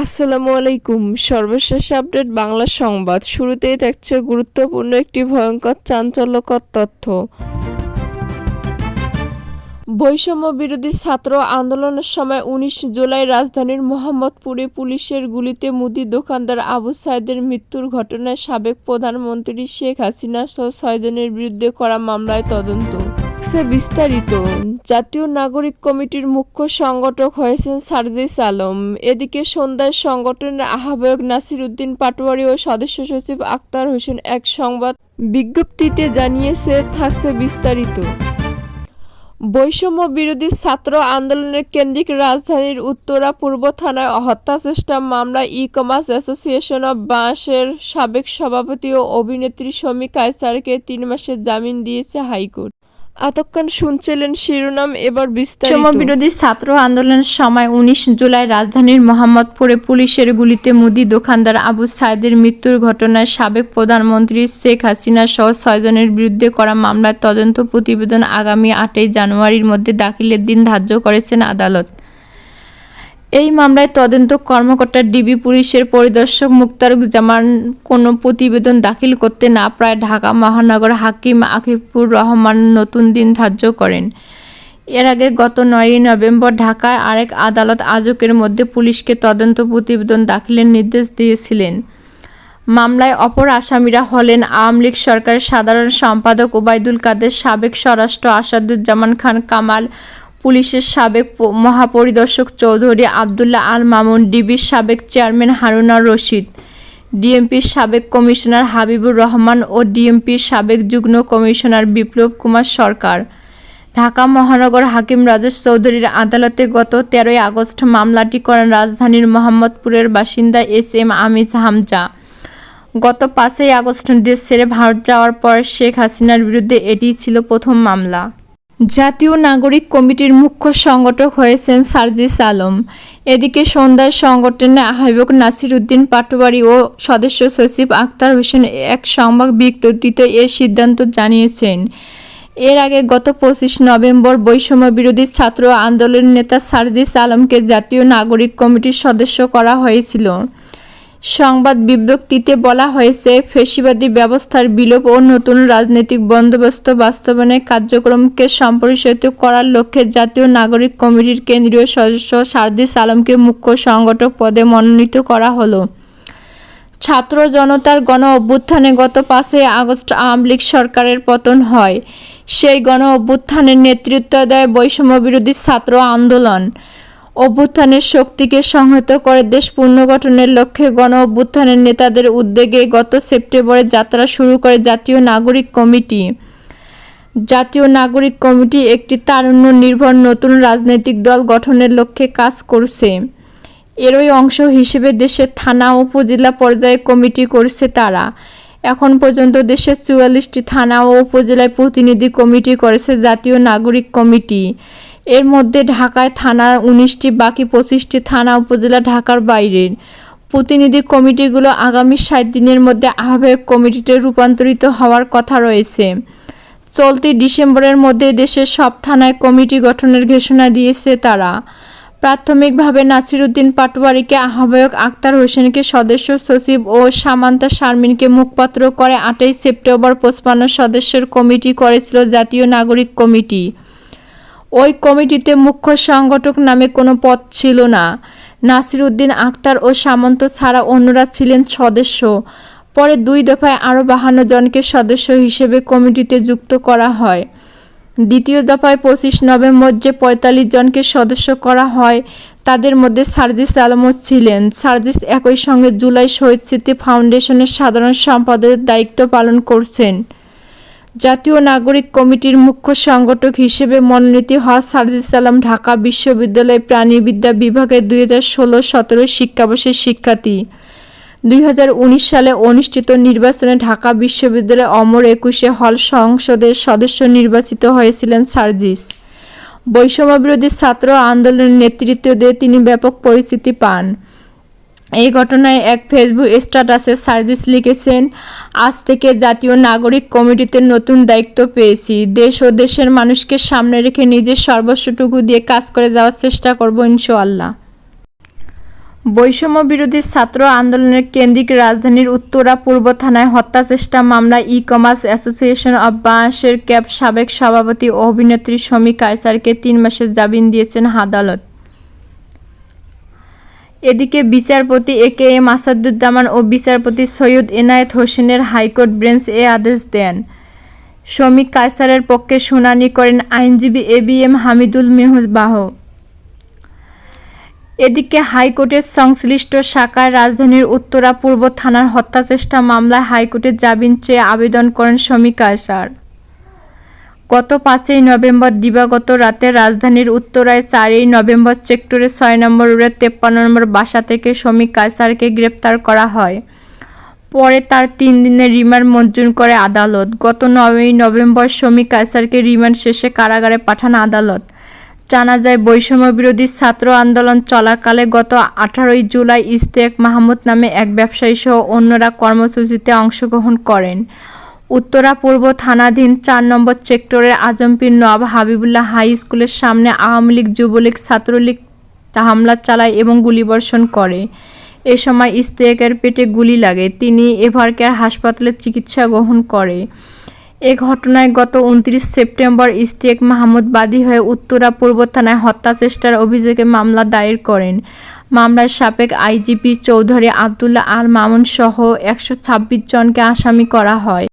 আসসালামু আলাইকুম। সর্বশেষ আপডেট বাংলা সংবাদ। শুরুতেই থাকছে গুরুত্বপূর্ণ একটি ভয়ঙ্কর চাঞ্চল্যকর তথ্য। বৈষম্য বিরোধী ছাত্র আন্দোলনের সময় উনিশ জুলাই রাজধানীর মোহাম্মদপুরে পুলিশের গুলিতে মুদি দোকানদার আবু সাইদের মৃত্যুর ঘটনায় সাবেক প্রধানমন্ত্রী শেখ হাসিনা সহ ছয়জনের বিরুদ্ধে করা মামলায় তদন্ত। থাকছে বিস্তারিত। জাতীয় নাগরিক কমিটির মুখ্য সংগঠক হয়েছেন সার্জিস আলম। এদিকে সন্ধ্যায় সংগঠনের আহ্বায়ক নাসির উদ্দিন পাটোয়ারি ও সদস্য সচিব আক্তার হোসেন এক সংবাদ বিজ্ঞপ্তিতে জানিয়েছে, থাকছে বিস্তারিত। বৈষম্য বিরোধী ছাত্র আন্দোলনের কেন্দ্রিক রাজধানীর উত্তরা পূর্ব থানায় হত্যা চেষ্টা মামলায় ই কমার্স অ্যাসোসিয়েশন অব বাঁশের সাবেক সভাপতি ও অভিনেত্রী শমী কায়সারকে তিন মাসের জামিন দিয়েছে হাইকোর্ট। এতক্ষণ শুনছিলেন শিরোনাম, এবার বিস্তারিত। বিরোধী ছাত্র আন্দোলনের সময় উনিশ জুলাই রাজধানীর মোহাম্মদপুরে পুলিশের গুলিতে মুদি দোকানদার আবু সাইদের মৃত্যুর ঘটনায় সাবেক প্রধানমন্ত্রী শেখ হাসিনা সহ ছয়জনের বিরুদ্ধে করা মামলার তদন্ত প্রতিবেদন আগামী আটই জানুয়ারির মধ্যে দাখিলের দিন ধার্য করেছেন আদালত। এই মামলায় তদন্ত কর্মকর্তা ডিবি পুলিশের পরিদর্শক মুক্তারুজ্জামান কোনো প্রতিবেদন দাখিল করতে না প্রায় ঢাকা মহানগর হাকিম আকিবুর রহমান নতুন দিন ধার্য করেন। এর আগে গত নয়ই নভেম্বর ঢাকায় আরেক আদালত আজকের মধ্যে পুলিশকে তদন্ত প্রতিবেদন দাখিলের নির্দেশ দিয়েছিলেন। মামলায় অপর আসামিরা হলেন আওয়ামী লীগ সরকারের সাধারণ সম্পাদক ওবায়দুল কাদের, সাবেক স্বরাষ্ট্র আসাদুজ্জামান খান, কামাল পুলিশের সাবেক মহাপরিদর্শক চৌধুরী আবদুল্লাহ আল মামুন, ডিবির সাবেক চেয়ারম্যান হারুনার রশিদ, ডিএমপির সাবেক কমিশনার হাবিবুর রহমান ও ডিএমপির সাবেক যুগ্ম কমিশনার বিপ্লব কুমার সরকার। ঢাকা মহানগর হাকিম রাজেশ চৌধুরীর আদালতে গত তেরোই আগস্ট মামলাটি করেন রাজধানীর মোহাম্মদপুরের বাসিন্দা এস এম আমিজ হামজা। গত পাঁচই আগস্ট দেশ ছেড়ে ভারত যাওয়ার পর শেখ হাসিনার বিরুদ্ধে এটিই ছিল প্রথম মামলা। জাতীয় নাগরিক কমিটির মুখ্য সংগঠক হয়েছেন সার্জিস আলম। এদিকে সন্ধ্যায় সংগঠনের আহ্বায়ক নাসির উদ্দিন পাটোয়ারি ও সদস্য সচিব আক্তার হোসেন এক সংবাদ বিজ্ঞপ্তিতে এ সিদ্ধান্ত জানিয়েছেন। এর আগে গত পঁচিশ নভেম্বর বৈষম্য বিরোধী ছাত্র আন্দোলন নেতা সার্জিস আলমকে জাতীয় নাগরিক কমিটির সদস্য করা হয়েছিল। সংবাদ বিজ্ঞপ্তিতে বলা হয়েছে, ফেসিবাদী ব্যবস্থার বিলোপ ও নতুন রাজনৈতিক বন্দোবস্ত বাস্তবায়নের কার্যক্রমকে সম্প্রসারিত করার লক্ষ্যে জাতীয় নাগরিক কমিটির কেন্দ্রীয় সদস্য সারদিস আলমকে মুখ্য সংগঠক পদে মনোনীত করা হলো। ছাত্র জনতার গণ অভ্যুত্থানে গত পাঁচই আগস্ট আওয়ামী লীগ সরকারের পতন হয়। সেই গণ অভ্যুত্থানের নেতৃত্ব দেয় বৈষম্য বিরোধী ছাত্র আন্দোলন। অভ্যুত্থানের শক্তিকে সংহত করে দেশ পুনর্গঠনের লক্ষ্যে গণ অভ্যুত্থানের নেতাদের উদ্যোগে গত সেপ্টেম্বরে যাত্রা শুরু করে জাতীয় নাগরিক কমিটি। জাতীয় নাগরিক কমিটি একটি তারুণ্য নির্ভর নতুন রাজনৈতিক দল গঠনের লক্ষ্যে কাজ করছে। এরই অংশ হিসেবে দেশের থানা উপজেলা পর্যায়ে কমিটি করছে তারা। এখন পর্যন্ত দেশের চুয়াল্লিশটি থানা ও উপজেলায় প্রতিনিধি কমিটি করেছে জাতীয় নাগরিক কমিটি। এর মধ্যে ঢাকায় থানা উনিশটি, বাকি পঁচিশটি থানা উপজেলা ঢাকার বাইরের। প্রতিনিধি কমিটিগুলো আগামী ষাট দিনের মধ্যে আহ্বায়ক কমিটিতে রূপান্তরিত হওয়ার কথা রয়েছে। চলতি ডিসেম্বরের মধ্যে দেশের সব থানায় কমিটি গঠনের ঘোষণা দিয়েছে তারা। প্রাথমিকভাবে নাসিরুদ্দিন পাটোয়ারিকে আহ্বায়ক আক্তার হোসেনকে সদস্য সচিব ও সামান্তা শারমিনকে মুখপাত্র করে আটই সেপ্টেম্বর পঁচপান্ন সদস্যের কমিটি করেছিল জাতীয় নাগরিক কমিটি। ওই কমিটিতে মুখ্য সংগঠক নামে কোনো পদ ছিল না। নাসিরুদ্দিন আক্তার ও সামন্ত ছাড়া অন্যরা ছিলেন সদস্য। পরে দুই দফায় আরও বাহান্ন জনকে সদস্য হিসেবে কমিটিতে যুক্ত করা হয়। দ্বিতীয় দফায় পঁচিশ নভেম্বর যে পঁয়তাল্লিশ জনকে সদস্য করা হয়, তাদের মধ্যে সার্জিস আলমও ছিলেন। সার্জিস একই সঙ্গে জুলাই শহীদ স্মৃতি ফাউন্ডেশনের সাধারণ সম্পাদকের দায়িত্ব পালন করছেন। জাতীয় নাগরিক কমিটির মুখ্য সংগঠক হিসেবে মনোনীত সার্জিস আলম ঢাকা বিশ্ববিদ্যালয় প্রাণীবিদ্যা বিভাগের দুই হাজার ষোলো সতেরো শিক্ষাবর্ষের শিক্ষার্থী। দুই হাজার উনিশ সালে অনুষ্ঠিত নির্বাচনে ঢাকা বিশ্ববিদ্যালয়ের অমর একুশে হল সংসদের সদস্য নির্বাচিত হয়েছিলেন সার্জিস বৈষম্য বিরোধী ছাত্র আন্দোলনের নেতৃত্ব দিয়ে তিনি ব্যাপক পরিচিতি পান। এই ঘটনায় এক ফেসবুক স্ট্যাটাসে সার্জিস লিখেছেন, আজ থেকে জাতীয় নাগরিক কমিটিতে নতুন দায়িত্ব পেয়েছি। দেশ ও দেশের মানুষকে সামনে রেখে নিজের সর্বস্বটুকু দিয়ে কাজ করে যাওয়ার চেষ্টা করব ইনশাআল্লাহ। বৈষম্য বিরোধী ছাত্র আন্দোলনের কেন্দ্রিক রাজধানীর উত্তরা পূর্ব থানায় হত্যাচেষ্টা মামলায় ই কমার্স অ্যাসোসিয়েশন অব বাংলাদেশের ক্যাব সাবেক সভাপতি ও অভিনেত্রী শমী কায়সারকে তিন মাসের জামিন দিয়েছেন আদালত। এদিকে বিচারপতি এ কে এম আসাদুজ্জামান ও বিচারপতি সৈয়দ এনায়েত হোসেনের হাইকোর্ট বেঞ্চ এ আদেশ দেন। শমী কায়সারের পক্ষে শুনানি করেন আইনজীবী A B M Hamidul Mesbah এদিকে হাইকোর্টের সংশ্লিষ্ট শাখায় রাজধানীর উত্তরা পূর্ব থানার হত্যাচেষ্টা মামলায় হাইকোর্টের জামিন চেয়ে আবেদন করেন শমী কায়সার। গত পাঁচই নভেম্বর দিবাগত রাতে রাজধানীর উত্তরায় চারই নভেম্বর সেক্টরে ছয় নম্বর রোডের তেপ্পান্ন নম্বর বাসা থেকে শমী কায়সারকে গ্রেপ্তার করা হয়। পরে তার তিন দিনের রিমান্ড মঞ্জুর করে আদালত। গত নয়ই নভেম্বর শমী কায়সারকে রিমান্ড শেষে কারাগারে পাঠান আদালত। জানা যায়, বৈষম্য বিরোধী ছাত্র আন্দোলন চলাকালে গত আঠারোই জুলাই ইস্তেক মাহমুদ নামে এক ব্যবসায়ী সহ অন্যরা কর্মসূচিতে অংশগ্রহণ করেন। উত্তরা পূর্ব থানাধীন চার নম্বর সেক্টরের আজমপীর নব হাবিবুল্লাহ হাই স্কুলের সামনে আওয়ামী লীগ, যুবলীগ, ছাত্রলীগ হামলা চালায় এবং গুলিবর্ষণ করে। এ সময় ইস্তেকের পেটে গুলি লাগে। তিনি এভারকেয়ার হাসপাতালে চিকিৎসা গ্রহণ করে। এ ঘটনায় গত উনত্রিশ সেপ্টেম্বর ইস্তেক মাহমুদ বাদী হয়ে উত্তরা পূর্ব থানায় হত্যাচেষ্টার অভিযোগে মামলা দায়ের করেন। মামলার সাবেক আইজিপি চৌধুরী আবদুল্লাহ আল মামুন সহ একশো ছাব্বিশ জনকে আসামি করা হয়।